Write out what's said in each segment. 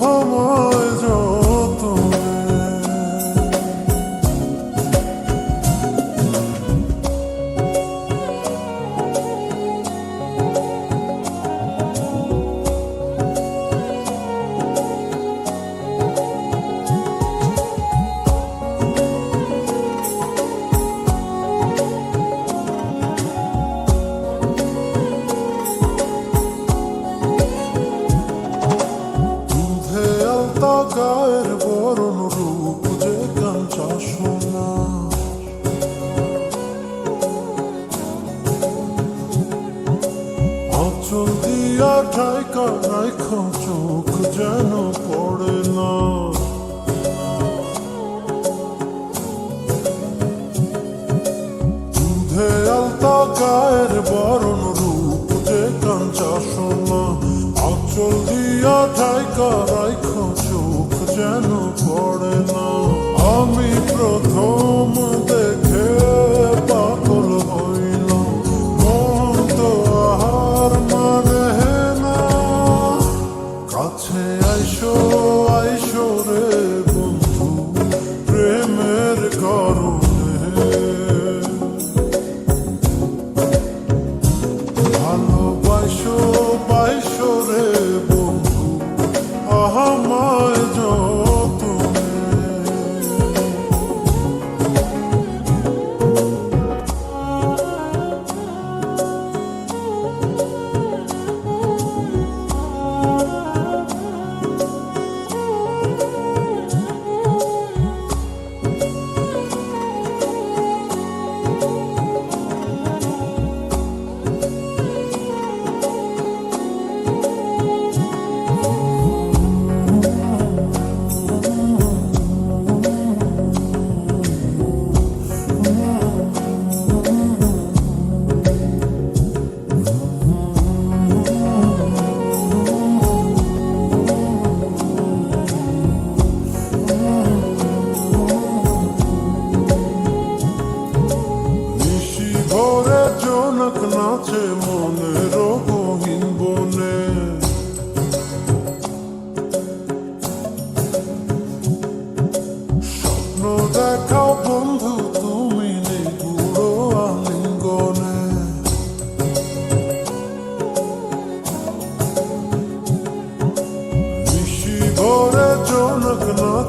homo গায়ের বরণ রূপ যে কাঞ্চা সোনা? অচল দিয়া ঠাইকা রাইখো চোখ যেন পড়ে না। দুধে আলতা গায়ের বরণ রূপ যে কাঞ্চা সোনা। অচল দিয়া ঠাইকা রাইখো যেন পড়ে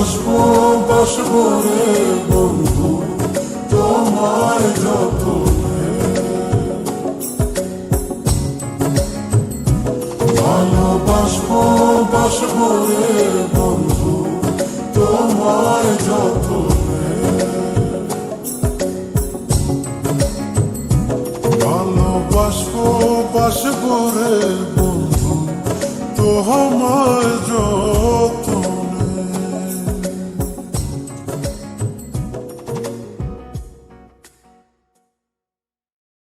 ভালোবাসবো বাসবো রে বন্ধু, তোমায় যতনে। ভালোবাসবো বাসবো রে বন্ধু, তোমায় যতনে। ভালোবাসবো বাসবো রে বন্ধু, তোমায় যতনে।